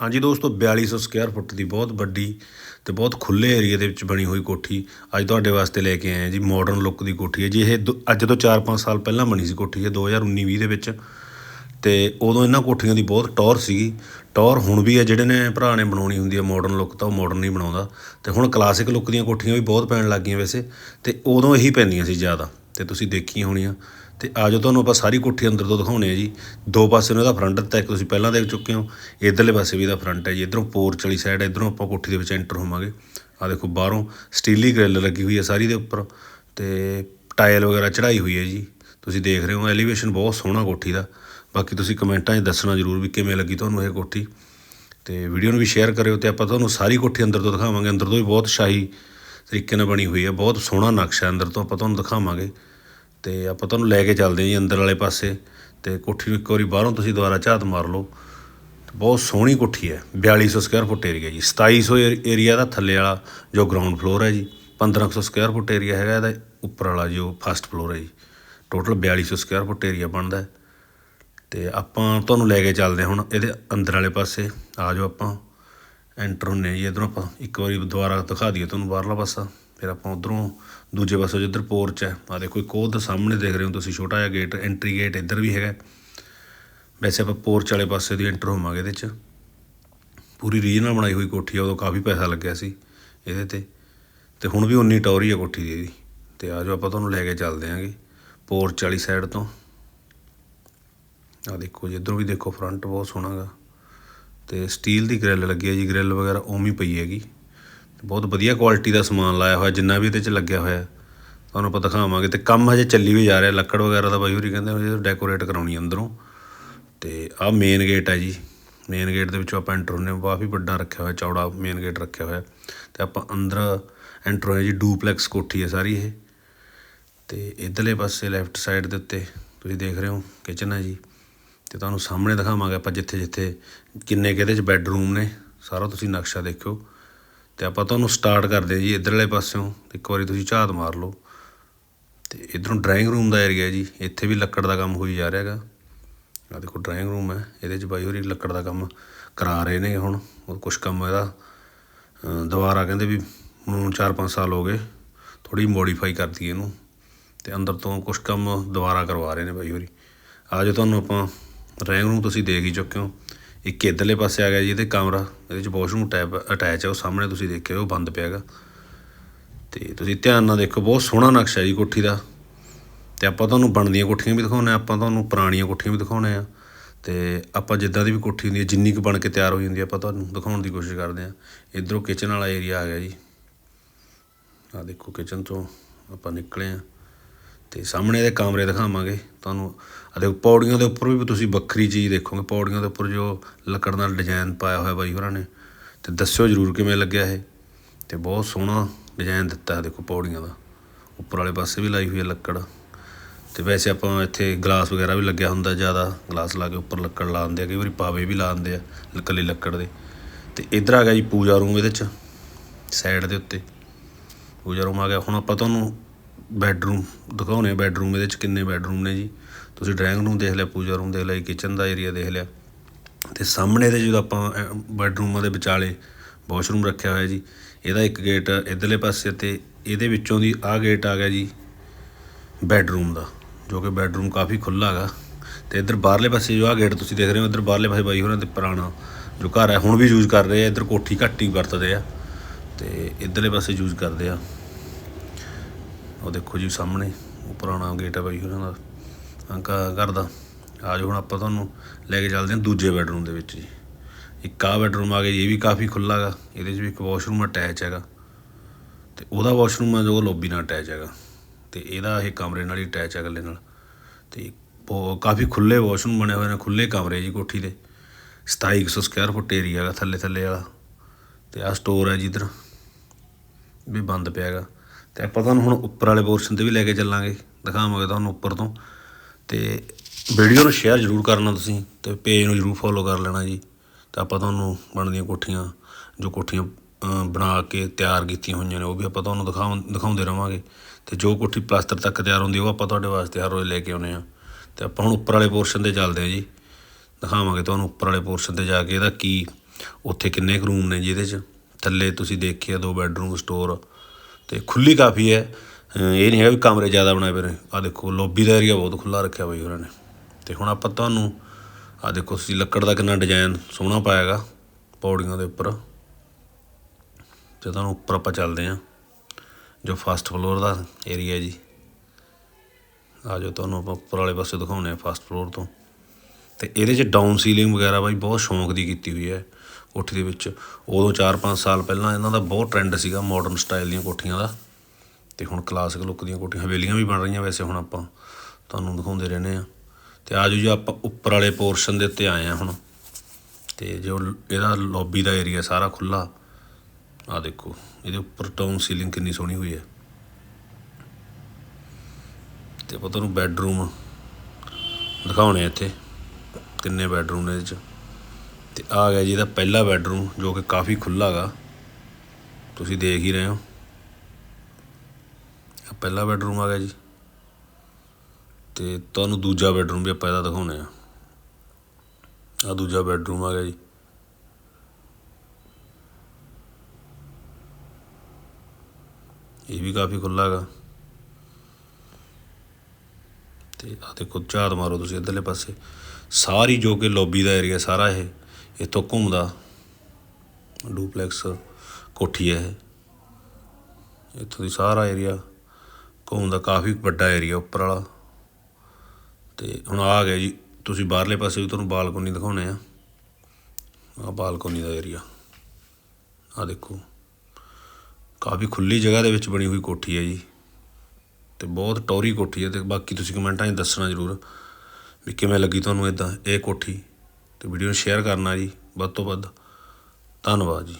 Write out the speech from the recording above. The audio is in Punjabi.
ਹਾਂਜੀ ਦੋਸਤੋ 4200 ਸਕੁਅਰ ਫੁੱਟ ਦੀ ਬਹੁਤ ਵੱਡੀ ਤੇ ਬਹੁਤ ਖੁੱਲੇ ਏਰੀਆ ਦੇ ਵਿੱਚ ਬਣੀ ਹੋਈ ਕੋਠੀ ਅੱਜ ਤੁਹਾਡੇ ਵਾਸਤੇ ਲੈ ਕੇ ਆਏ ਹਾਂ ਜੀ। ਮਾਡਰਨ ਲੁੱਕ ਦੀ ਕੋਠੀ ਹੈ ਜੀ। ਇਹ ਦੋ- ਅੱਜ ਤੋਂ 4-5 ਸਾਲ ਪਹਿਲਾਂ ਬਣੀ ਸੀ ਕੋਠੀ, ਇਹ 2019-20 ਦੇ ਵਿੱਚ। ਤੇ ਉਦੋਂ ਇਹਨਾਂ ਕੋਠੀਆਂ ਦੀ ਬਹੁਤ ਟੌਰ ਸੀਗੀ। ਟੌਰ ਹੁਣ ਵੀ ਹੈ ਜਿਹੜੇ ਨੇ ਭਰਾ ਨੇ ਬਣਾਉਣੀ ਹੁੰਦੀ ਹੈ ਮਾਡਰਨ ਲੁੱਕ ਤਾਂ ਉਹ ਮਾਡਰਨ ਹੀ ਬਣਾਉਂਦਾ। ਤੇ ਹੁਣ ਕਲਾਸਿਕ ਲੁੱਕ ਦੀਆਂ ਕੋਠੀਆਂ ਵੀ ਬਹੁਤ ਪੈਣ ਲੱਗ ਗਈਆਂ ਵੈਸੇ। ਤੇ ਉਦੋਂ ਇਹੀ ਪੈਂਦੀਆਂ ਸੀ ਜ਼ਿਆਦਾ। ਤੇ ਤੁਸੀਂ ਦੇਖੀਆਂ ਹੋਣੀਆਂ। ਤੇ ਆਜੋ ਤੁਹਾਨੂੰ ਆਪਾਂ ਸਾਰੀ ਕੋਠੀ ਅੰਦਰ ਤੋਂ ਦਿਖਾਉਣੇ ਆ ਜੀ। ਦੋ ਪਾਸੇ ਨੂੰ ਇਹਦਾ ਫਰੰਟ ਦਿੱਤਾ ਇੱਕ ਤੁਸੀਂ ਪਹਿਲਾਂ ਦੇਖ ਚੁੱਕੇ ਹੋ, ਇਧਰਲੇ ਪਾਸੇ ਵੀ ਇਹਦਾ ਫਰੰਟ ਹੈ ਜੀ। ਇਧਰੋਂ ਪੋਰਚ ਵਾਲੀ ਸਾਈਡ ਹੈ, ਇਧਰੋਂ ਆਪਾਂ ਕੋਠੀ ਦੇ ਵਿੱਚ ਐਂਟਰ ਹੋਵਾਂਗੇ। ਆ ਦੇਖੋ, ਬਾਹਰੋਂ ਸਟੀਲੀ ਗ੍ਰਿਲ ਲੱਗੀ ਹੋਈ ਹੈ ਸਾਰੀ ਦੇ ਉੱਪਰ ਤੇ ਟਾਇਲ ਵਗੈਰਾ ਚੜਾਈ ਹੋਈ ਹੈ ਜੀ। ਤੁਸੀਂ ਦੇਖ ਰਹੇ ਹੋ ਐਲੀਵੇਸ਼ਨ ਬਹੁਤ ਸੋਹਣਾ ਕੋਠੀ ਦਾ। ਬਾਕੀ ਤੁਸੀਂ ਕਮੈਂਟਾਂ 'ਚ ਦੱਸਣਾ ਜ਼ਰੂਰ ਵੀ ਕਿਵੇਂ ਲੱਗੀ ਤੁਹਾਨੂੰ ਇਹ ਕੋਠੀ। ਤੇ ਵੀਡੀਓ ਨੂੰ ਵੀ ਸ਼ੇਅਰ ਕਰਿਓ ਤੇ ਆਪਾਂ ਤੁਹਾਨੂੰ ਸਾਰੀ ਕੋਠੀ ਅੰਦਰ ਤੋਂ ਦਿਖਾਵਾਂਗੇ। ਅੰਦਰ ਤੋਂ ਵੀ ਬਹੁਤ ਸ਼ਾਹੀ ਤਰੀਕੇ ਨਾਲ ਬਣੀ ਹੋਈ ਹੈ, ਬਹੁਤ ਸੋਹਣਾ ਨਕਸ਼ਾ ਅੰਦਰ ਤੋਂ ਆਪਾਂ ਤੁਹਾਨੂੰ ਦਿਖਾਵਾਂਗੇ। ਅਤੇ ਆਪਾਂ ਤੁਹਾਨੂੰ ਲੈ ਕੇ ਚੱਲਦੇ ਹਾਂ ਜੀ ਅੰਦਰ ਵਾਲੇ ਪਾਸੇ ਅਤੇ ਕੋਠੀ ਨੂੰ ਇੱਕ ਵਾਰੀ ਬਾਹਰੋਂ ਤੁਸੀਂ ਦੁਬਾਰਾ ਝਾਤ ਮਾਰ ਲਓ। ਬਹੁਤ ਸੋਹਣੀ ਕੋਠੀ ਹੈ, ਬਿਆਲੀ ਸੌ ਸਕੁਅਰ ਫੁੱਟ ਏਰੀਆ ਜੀ। 2700 ਏਰੀਆ ਦਾ ਥੱਲੇ ਵਾਲਾ ਜੋ ਗਰਾਊਂਡ ਫਲੋਰ ਹੈ ਜੀ 1500 ਸਕੁਅਰ ਫੁੱਟ ਏਰੀਆ ਹੈਗਾ ਇਹਦਾ ਉੱਪਰ ਵਾਲਾ ਜੋ ਫਸਟ ਫਲੋਰ ਹੈ ਜੀ। ਟੋਟਲ 4200 ਸਕੁਅਰ ਫੁੱਟ ਏਰੀਆ ਬਣਦਾ ਹੈ। ਤੇ ਆਪਾਂ ਤੁਹਾਨੂੰ ਲੈ ਕੇ ਚੱਲਦੇ ਹਾਂ ਹੁਣ ਇਹਦੇ ਅੰਦਰ ਵਾਲੇ ਪਾਸੇ। ਆ ਜਾਓ ਆਪਾਂ। ਐਂਟਰ ਹੁੰਨੇ ਹਾਂ ਜੀ ਇਧਰੋਂ ਆਪਾਂ ਇੱਕ ਵਾਰੀ ਦੁਬਾਰਾ ਦਿਖਾ ਦਈਏ ਤੁਹਾਨੂੰ ਬਾਹਰਲਾ ਪਾਸਾ ਫਿਰ ਆਪਾਂ ਉਧਰੋਂ ਦੂਜੇ ਪਾਸੇ ਜਿੱਧਰ ਪੋਰਚ ਹੈ ਆ ਦੇਖੋ ਇੱਕ ਉਹਦੇ ਸਾਹਮਣੇ ਦੇਖ ਰਹੇ ਹੋ ਤੁਸੀਂ ਛੋਟਾ ਜਿਹਾ ਗੇਟ ਐਂਟਰੀ ਗੇਟ ਇੱਧਰ ਵੀ ਹੈਗਾ ਵੈਸੇ ਆਪਾਂ ਪੋਰਚ ਵਾਲੇ ਪਾਸੇ ਦੀ ਐਂਟਰ ਹੋਵਾਂਗੇ ਇਹਦੇ 'ਚ ਪੂਰੀ ਰੀਜਨਲ ਬਣਾਈ ਹੋਈ ਕੋਠੀ ਆ ਉਦੋਂ ਕਾਫੀ ਪੈਸਾ ਲੱਗਿਆ ਸੀ ਇਹਦੇ ਤੇ ਤੇ ਹੁਣ ਵੀ ਉਨੀ ਟੌਰੀ ਆ ਕੋਠੀ ਦੀ ਇਹਦੀ ਤੇ ਆ ਜਾਓ ਆਪਾਂ ਤੁਹਾਨੂੰ ਲੈ ਕੇ ਚੱਲਦੇ ਆਂਗੇ ਪੋਰਚ ਵਾਲੀ ਸਾਈਡ ਤੋਂ ਆ ਦੇਖੋ ਜੀ ਇੱਧਰੋਂ ਵੀ ਦੇਖੋ ਫਰੰਟ ਬਹੁਤ ਸੋਹਣਾ ਗਾ ਤੇ ਸਟੀਲ ਦੀ ਗ੍ਰਿਲ ਲੱਗੀ ਹੈ ਜੀ, ਗ੍ਰਿਲ ਵਗੈਰਾ ਉਵੇਂ ਪਈ ਹੈਗੀ। ਬਹੁਤ ਵਧੀਆ ਕੁਆਲਿਟੀ ਦਾ ਸਮਾਨ ਲਾਇਆ ਹੋਇਆ, ਜਿੰਨਾ ਵੀ ਇਹਦੇ 'ਚ ਲੱਗਿਆ ਹੋਇਆ। ਤੁਹਾਨੂੰ ਆਪਾਂ ਦਿਖਾਵਾਂਗੇ ਤੇ ਕੰਮ ਹਜੇ ਚੱਲੀ ਵੀ ਜਾ ਰਿਹਾ, ਲੱਕੜ ਵਗੈਰਾ ਦਾ ਬਾਈ ਹੋਰੀ ਕਹਿੰਦੇ ਹਜੇ ਡੈਕੋਰੇਟ ਕਰਾਉਣੀ ਅੰਦਰੋਂ। ਤੇ ਆਹ ਮੇਨ ਗੇਟ ਹੈ ਜੀ ਮੇਨ ਗੇਟ ਦੇ ਵਿੱਚੋਂ ਆਪਾਂ ਐਂਟਰ ਹੁੰਨੇ ਹਾਂ, ਕਾਫੀ ਵੱਡਾ ਰੱਖਿਆ ਹੋਇਆ, ਚੌੜਾ ਮੇਨ ਗੇਟ ਰੱਖਿਆ ਹੋਇਆ। ਤੇ ਆਪਾਂ ਅੰਦਰ ਐਂਟਰ ਹੋਏ ਜੀ ਡੂਪਲੈਕਸ ਕੋਠੀ ਹੈ ਸਾਰੀ ਇਹ। ਤੇ ਇਧਰਲੇ ਪਾਸੇ ਲੈਫਟ ਸਾਈਡ ਦੇ ਉੱਤੇ, ਤੁਸੀਂ ਦੇਖ ਰਹੇ ਹੋ ਕਿਚਨ ਹੈ ਜੀ। ਅਤੇ ਤੁਹਾਨੂੰ ਸਾਹਮਣੇ ਦਿਖਾਵਾਂਗੇ ਆਪਾਂ ਜਿੱਥੇ ਜਿੱਥੇ ਕਿੰਨੇ ਕਿਹਦੇ ਚ ਬੈੱਡਰੂਮ ਨੇ। ਸਾਰਾ ਤੁਸੀਂ ਨਕਸ਼ਾ ਦੇਖਿਓ। ਅਤੇ ਆਪਾਂ ਤੁਹਾਨੂੰ ਸਟਾਰਟ ਕਰਦੇ ਹਾਂ ਜੀ ਇਧਰਲੇ ਪਾਸਿਓਂ। ਇੱਕ ਵਾਰੀ ਤੁਸੀਂ ਝਾਤ ਮਾਰ ਲਓ। ਅਤੇ ਇਧਰੋਂ ਡਰਾਇੰਗ ਰੂਮ ਦਾ ਏਰੀਆ ਜੀ। ਇੱਥੇ ਵੀ ਲੱਕੜ ਦਾ ਕੰਮ ਹੋਈ ਜਾ ਰਿਹਾ ਹੈਗਾ। ਆ ਦੇਖੋ ਡਰਾਇੰਗ ਰੂਮ ਹੈ। ਇਹਦੇ ਚ ਬਾਈ ਹੋਰੀ ਲੱਕੜ ਦਾ ਕੰਮ ਕਰਾ ਰਹੇ ਨੇ ਹੁਣ। ਉਹ ਕੁਝ ਕੰਮ ਇਹਦਾ। ਦੁਬਾਰਾ ਕਹਿੰਦੇ ਵੀ ਹੁਣ 4-5 ਸਾਲ ਹੋ ਗਏ। ਥੋੜੀ ਮੋਡੀਫਾਈ ਕਰਤੀ ਇਹਨੂੰ। ਤੇ ਅੰਦਰ ਤੋਂ ਕੁਝ ਕੰਮ ਦੁਬਾਰਾ ਕਰਵਾ ਰਹੇ ਨੇ ਬਾਈ ਹੋਰੀ। ਆ ਜੋ ਤੁਹਾਨੂੰ ਆਪਾਂ ਡਰਾਇੰਗ ਰੂਮ ਤੁਸੀਂ ਦੇਖ ਹੀ ਚੁੱਕੇ ਹੋ। ਇੱਕ ਇੱਧਰਲੇ ਪਾਸੇ ਆ ਗਿਆ ਜੀ, ਇਹਦੇ ਕਮਰਾ, ਇਹਦੇ ਚ ਵਾਸ਼ਰੂਮ ਟੈਪ ਅਟੈਚ ਹੈ ਉਹ ਸਾਹਮਣੇ ਤੁਸੀਂ ਦੇਖਿਆ ਉਹ ਬੰਦ ਪਿਆ ਹੈਗਾ। ਤੇ ਤੁਸੀਂ ਧਿਆਨ ਨਾਲ ਦੇਖੋ, ਬਹੁਤ ਸੋਹਣਾ ਨਕਸ਼ਾ ਜੀ ਕੋਠੀ ਦਾ। ਤੇ ਆਪਾਂ ਤੁਹਾਨੂੰ ਬਣਦੀਆਂ ਕੋਠੀਆਂ ਵੀ ਦਿਖਾਉਣੇ ਆ ਆਪਾਂ ਤੁਹਾਨੂੰ ਪੁਰਾਣੀਆਂ ਕੋਠੀਆਂ ਵੀ ਦਿਖਾਉਣੇ ਆ ਤੇ ਆਪਾਂ ਜਿੱਦਾਂ ਦੀ ਵੀ ਕੋਠੀ ਹੁੰਦੀ ਹੈ, ਜਿੰਨੀ ਕੁ ਬਣ ਕੇ ਤਿਆਰ ਹੋਈ ਹੁੰਦੀ ਹੈ, ਆਪਾਂ ਤੁਹਾਨੂੰ ਦਿਖਾਉਣ ਦੀ ਕੋਸ਼ਿਸ਼ ਕਰਦੇ ਆ ਇਧਰੋਂ ਕਿਚਨ ਵਾਲਾ ਏਰੀਆ ਆ ਗਿਆ ਜੀ। ਆ ਦੇਖੋ ਕਿਚਨ ਤੋਂ ਆਪਾਂ ਨਿਕਲੇ ਆ ਅਤੇ ਸਾਹਮਣੇ ਦੇ ਕਮਰੇ ਦਿਖਾਵਾਂਗੇ। ਤੁਹਾਨੂੰ ਆ ਪੌੜੀਆਂ ਦੇ ਉੱਪਰ ਵੀ ਤੁਸੀਂ ਵੱਖਰੀ ਚੀਜ਼ ਦੇਖੋਗੇ। ਪੌੜੀਆਂ ਦੇ ਉੱਪਰ ਜੋ ਲੱਕੜ ਨਾਲ ਡਿਜਾਇਨ ਪਾਇਆ ਹੋਇਆ ਬਾਈ ਹੋਰਾਂ ਨੇ। ਅਤੇ ਦੱਸਿਓ ਜਰੂਰ ਕਿਵੇਂ ਲੱਗਿਆ ਇਹ। ਅਤੇ ਬਹੁਤ ਸੋਹਣਾ ਡਿਜ਼ਾਈਨ ਦਿੱਤਾ ਹੈ ਦੇਖੋ ਪੌੜੀਆਂ ਦਾ। ਉੱਪਰ ਵਾਲੇ ਪਾਸੇ ਵੀ ਲਾਈ ਹੋਈ ਹੈ ਲੱਕੜ। ਤੇ ਵੈਸੇ ਆਪਾਂ ਇੱਥੇ ਗਲਾਸ ਵਗੈਰਾ ਵੀ ਲੱਗਿਆ ਹੁੰਦਾ ਜ਼ਿਆਦਾ। ਗਲਾਸ ਲਾ ਕੇ ਉੱਪਰ ਲੱਕੜ ਲਾ ਦਿੰਦੇ ਆ। ਕਈ ਵਾਰੀ ਪਾਵੇ ਵੀ ਲਾ ਦਿੰਦੇ ਆ ਇਕੱਲੀ ਲੱਕੜ ਦੇ। ਤੇ ਇੱਧਰ ਆ ਗਿਆ ਜੀ ਪੂਜਾ ਰੂਮ ਇਹਦੇ ਚ। ਸਾਈਡ ਦੇ ਉੱਤੇ। ਪੂਜਾ ਰੂਮ ਆ ਗਿਆ। ਹੁਣ ਆਪਾਂ ਤੁਹਾਨੂੰ ਬੈੱਡਰੂਮ ਦਿਖਾਉਣੇ ਆ ਬੈੱਡਰੂਮ ਇਹਦੇ ਚ ਕਿੰਨੇ ਬੈੱਡਰੂਮ ਨੇ ਜੀ। ਤੁਸੀਂ ਡਰਾਇੰਗ ਰੂਮ ਦੇਖ ਲਿਆ ਪੂਜਾ ਰੂਮ ਦੇਖ ਲਿਆ ਕਿਚਨ ਦਾ ਏਰੀਆ ਦੇਖ ਲਿਆ। ਤੇ ਸਾਹਮਣੇ ਦੇ ਜਦੋਂ ਆਪਾਂ ਅਹ, ਬੈੱਡਰੂਮਾਂ ਦੇ ਵਿਚਾਲੇ ਵਾਸ਼ਰੂਮ ਰੱਖਿਆ ਹੋਇਆ ਜੀ ਇਹਦਾ ਇੱਕ ਗੇਟ ਇਧਰਲੇ ਪਾਸੇ ਤੇ ਇਹਦੇ ਵਿੱਚੋਂ ਦੀ ਆਹ ਗੇਟ ਆ ਗਿਆ ਜੀ ਬੈੱਡਰੂਮ ਦਾ ਜੋ ਕਿ ਬੈੱਡਰੂਮ ਕਾਫੀ ਖੁੱਲ੍ਹਾ ਹੈਗਾ। ਤੇ ਇੱਧਰ ਬਾਹਰਲੇ ਪਾਸੇ ਜੋ ਆ ਗੇਟ ਤੁਸੀਂ ਦੇਖ ਰਹੇ ਹੋ ਇੱਧਰ ਬਾਹਰਲੇ ਪਾਸੇ ਬਾਈ ਹੋਰਾਂ ਦੇ ਪੁਰਾਣਾ ਜੋ ਘਰ ਹੈ ਹੁਣ ਵੀ ਯੂਜ਼ ਕਰ ਰਹੇ ਆ ਇੱਧਰ ਕੋਠੀ ਘੱਟ ਹੀ ਵਰਤਦੇ ਆ। ਤੇ ਇੱਧਰਲੇ ਪਾਸੇ ਯੂਜ਼ ਕਰਦੇ ਆ। ਉਹ ਦੇਖੋ ਜੀ ਸਾਹਮਣੇ, ਉਹ ਪੁਰਾਣਾ ਗੇਟ ਹੈ ਬਾਈ ਉਹਨਾਂ ਦਾ। ਅੰਕਾ ਘਰ ਦਾ। ਆ ਜਾਓ ਹੁਣ ਆਪਾਂ ਤੁਹਾਨੂੰ ਲੈ ਕੇ ਚੱਲਦੇ ਹਾਂ ਦੂਜੇ ਬੈਡਰੂਮ ਦੇ ਵਿੱਚ ਜੀ। ਇੱਕ ਆ ਬੈਡਰੂਮ ਆ ਗਿਆ ਜੀ, ਇਹ ਵੀ ਕਾਫੀ ਖੁੱਲ੍ਹਾ ਹੈਗਾ ਇਹਦੇ 'ਚ ਵੀ ਇੱਕ ਵਾਸ਼ਰੂਮ ਅਟੈਚ ਹੈਗਾ। ਤੇ ਉਹਦਾ ਵਾਸ਼ਰੂਮ ਹੈ ਜੋ ਲੋਬੀ ਨਾਲ ਅਟੈਚ ਹੈਗਾ। ਤੇ ਇਹਦਾ ਇਹ ਕਮਰੇ ਨਾਲ ਹੀ ਅਟੈਚ ਹੈ ਇਕੱਲੇ ਨਾਲ। ਤੇ ਬਹੁਤ ਕਾਫੀ ਖੁੱਲੇ ਵਾਸ਼ਰੂਮ ਬਣੇ ਹੋਏ ਨੇ ਖੁੱਲੇ ਕਮਰੇ ਜੀ ਕੋਠੀ ਦੇ। 2700 ਸਕੁਅਰ ਫੁੱਟ ਏਰੀਆ ਹੈਗਾ ਥੱਲੇ ਥੱਲੇ ਵਾਲਾ। ਤੇ ਆ ਸਟੋਰ ਹੈ ਜੀ ਇੱਧਰ। ਵੀ ਬੰਦ ਪਿਆ ਹੈਗਾ। ਤੇ ਆਪਾਂ ਤੁਹਾਨੂੰ ਹੁਣ ਉੱਪਰ ਵਾਲੇ ਪੋਰਸ਼ਨ ਤੇ ਵੀ ਲੈ ਕੇ ਚੱਲਾਂਗੇ। ਦਿਖਾਵਾਂਗੇ ਤੁਹਾਨੂੰ ਉੱਪਰ ਤੋਂ। ਤੇ ਵੀਡੀਓ ਨੂੰ ਸ਼ੇਅਰ ਜ਼ਰੂਰ ਕਰਨਾ ਤੁਸੀਂ ਤੇ ਪੇਜ ਨੂੰ ਜ਼ਰੂਰ ਫੋਲੋ ਕਰ ਲੈਣਾ ਜੀ। ਤੇ ਆਪਾਂ ਤੁਹਾਨੂੰ ਬਣਦੀਆਂ ਕੋਠੀਆਂ, ਜੋ ਕੋਠੀਆਂ ਬਣਾ ਕੇ ਤਿਆਰ ਕੀਤੀਆਂ ਹੋਈਆਂ ਨੇ, ਉਹ ਵੀ ਆਪਾਂ ਤੁਹਾਨੂੰ ਦਿਖਾਉਂ ਦਿਖਾਉਂਦੇ ਰਵਾਂਗੇ। ਤੇ ਜੋ ਕੋਠੀ ਪਲਾਸਟਰ ਤੱਕ ਤਿਆਰ ਹੁੰਦੀ ਉਹ ਆਪਾਂ ਤੁਹਾਡੇ ਵਾਸਤੇ ਹਰ ਰੋਜ਼ ਲੈ ਕੇ ਆਉਨੇ ਆ। ਤੇ ਆਪਾਂ ਹੁਣ ਉੱਪਰ ਵਾਲੇ ਪੋਰਸ਼ਨ ਤੇ ਚੱਲਦੇ ਆ ਜੀ। ਦਿਖਾਵਾਂਗੇ ਤੁਹਾਨੂੰ ਉੱਪਰ ਵਾਲੇ ਪੋਰਸ਼ਨ ਤੇ ਜਾ ਕੇ ਇਹਦਾ ਕੀ, ਉੱਥੇ ਕਿੰਨੇ ਕੁ ਰੂਮ ਨੇ ਜਿਹਦੇ 'ਚ। ਥੱਲੇ ਤੁਸੀਂ ਦੇਖਿਆ ਦੋ ਬੈੱਡਰੂਮ, ਸਟੋਰ ਤੇ ਖੁੱਲੀ ਕਾਫੀ ਹੈ। ਇਹ ਨਹੀਂ ਹੈਗਾ ਵੀ ਕਮਰੇ ਜ਼ਿਆਦਾ ਬਣਾਏ ਪਏ ਨੇ। ਆ ਦੇਖੋ ਲੋਬੀ ਦਾ ਏਰੀਆ ਬਹੁਤ ਖੁੱਲਾ ਰੱਖਿਆ ਬਈ ਉਹਨਾਂ ਨੇ। ਤੇ ਹੁਣ ਆਪਾਂ ਤੁਹਾਨੂੰ ਆ ਦੇਖੋ, ਤੁਸੀਂ ਲੱਕੜ ਦਾ ਕਿੰਨਾ ਡਿਜ਼ਾਈਨ ਸੋਹਣਾ ਪਾਇਆਗਾ ਪੌੜੀਆਂ ਦੇ ਉੱਪਰ। ਤੇ ਤੁਹਾਨੂੰ ਉੱਪਰ ਆਪਾਂ ਚੱਲਦੇ ਹਾਂ, ਜੋ ਫਸਟ ਫਲੋਰ ਦਾ ਏਰੀਆ ਜੀ। ਆ ਜੋ ਤੁਹਾਨੂੰ ਆਪਾਂ ਉੱਪਰ ਵਾਲੇ ਪਾਸੇ ਦਿਖਾਉਂਦੇ ਆ ਫਸਟ ਫਲੋਰ ਤੋਂ। ਤੇ ਇਹਦੇ 'ਚ ਡਾਊਨ ਸੀਲਿੰਗ ਵਗੈਰਾ ਬਾਈ ਬਹੁਤ ਸ਼ੌਂਕ ਦੀ ਕੀਤੀ ਹੋਈ ਹੈ। ਕੋਠੀ ਦੇ ਵਿੱਚ। ਉਦੋਂ 4-5 ਸਾਲ ਪਹਿਲਾਂ ਇਹਨਾਂ ਦਾ ਬਹੁਤ ਟ੍ਰੈਂਡ ਸੀਗਾ ਮਾਡਰਨ ਸਟਾਈਲ ਦੀਆਂ ਕੋਠੀਆਂ ਦਾ। ਤੇ ਹੁਣ ਕਲਾਸਿਕ ਲੁੱਕ ਦੀਆਂ ਕੋਠੀਆਂ, ਹਵੇਲੀਆਂ ਵੀ ਬਣ ਰਹੀਆਂ ਵੈਸੇ ਹੁਣ ਆਪਾਂ। ਤੁਹਾਨੂੰ ਦਿਖਾਉਂਦੇ ਰਹਿੰਦੇ ਆ ਤੇ ਆਜੋ ਜੀ ਆਪਾਂ ਉੱਪਰ ਵਾਲੇ ਪੋਰਸ਼ਨ ਦੇ ਉੱਤੇ ਆਏ ਆ ਹੁਣ। ਤੇ ਜੋ ਇਹਦਾ ਲੌਬੀ ਦਾ ਏਰੀਆ ਸਾਰਾ ਖੁੱਲਾ ਆ ਦੇਖੋ, ਇਹਦੇ ਉੱਪਰ ਟਾਊਨ ਸੀਲਿੰਗ ਕਿੰਨੀ ਸੋਹਣੀ ਹੋਈ ਹੈ। ਤੇ ਆਪਾਂ ਤੁਹਾਨੂੰ ਬੈੱਡਰੂਮ ਦਿਖਾਉਣੇ ਆ ਇੱਥੇ। ਕਿੰਨੇ ਬੈੱਡਰੂਮ ਨੇ ਇਹਦੇ 'ਚ। ਤੇ ਆ ਗਿਆ ਜੀ ਇਹਦਾ ਪਹਿਲਾ ਬੈੱਡਰੂਮ ਜੋ ਕਿ ਕਾਫੀ ਖੁੱਲਾ ਗਾ। ਤੁਸੀਂ ਦੇਖ ਹੀ ਰਹੇ ਹੋ। ਆ ਪਹਿਲਾ ਬੈੱਡਰੂਮ ਆ ਗਿਆ ਜੀ। ਤੇ ਤੁਹਾਨੂੰ ਦੂਜਾ ਬੈੱਡਰੂਮ ਵੀ ਆਪਾਂ ਇਹਦਾ ਦਿਖਾਉਣੇ ਆ ਆ ਦੂਜਾ ਬੈੱਡਰੂਮ ਆ ਗਿਆ ਜੀ। ਇਹ ਵੀ ਕਾਫੀ ਖੁੱਲਾ ਗਾ। ਤੇ ਆ ਦੇਖੋ, ਝਾਤ ਮਾਰੋ ਤੁਸੀਂ ਇੱਧਰਲੇ ਪਾਸੇ। ਸਾਰੀ ਜੋ ਕਿ ਲੌਬੀ ਦਾ ਏਰੀਆ ਸਾਰਾ ਇਹ ਇੱਥੋਂ ਘੁੰਮਦਾ, ਡੂਪਲੈਕਸ ਕੋਠੀ ਹੈ ਇਹ। ਇੱਥੋਂ ਦੀ ਸਾਰਾ ਏਰੀਆ ਘੁੰਮਦਾ ਕਾਫੀ ਵੱਡਾ ਏਰੀਆ ਉੱਪਰ ਵਾਲਾ। ਤੇ ਹੁਣ ਆ ਗਿਆ ਜੀ, ਤੁਸੀਂ ਬਾਹਰਲੇ ਪਾਸੇ ਵੀ ਤੁਹਾਨੂੰ ਬਾਲਕੋਨੀ ਦਿਖਾਉਣੇ ਆ। ਆ ਬਾਲਕੋਨੀ ਦਾ ਏਰੀਆ ਆ ਦੇਖੋ, ਕਾਫੀ ਖੁੱਲੀ ਜਗ੍ਹਾ ਦੇ ਵਿੱਚ ਬਣੀ ਹੋਈ ਕੋਠੀ ਹੈ ਜੀ। ਤੇ ਬਹੁਤ ਟੌਰੀ ਕੋਠੀ ਹੈ ਤੇ ਬਾਕੀ ਤੁਸੀਂ ਕਮੈਂਟਾਂ 'ਚ ਦੱਸਣਾ ਜ਼ਰੂਰ ਵੀ ਕਿਵੇਂ ਲੱਗੀ ਤੁਹਾਨੂੰ ਇਦਾਂ ਇਹ ਕੋਠੀ? ਤੇ ਵੀਡੀਓ ਨੂੰ ਸ਼ੇਅਰ ਕਰਨਾ ਜੀ ਵੱਧ ਤੋਂ ਵੱਧ। ਧੰਨਵਾਦ ਜੀ।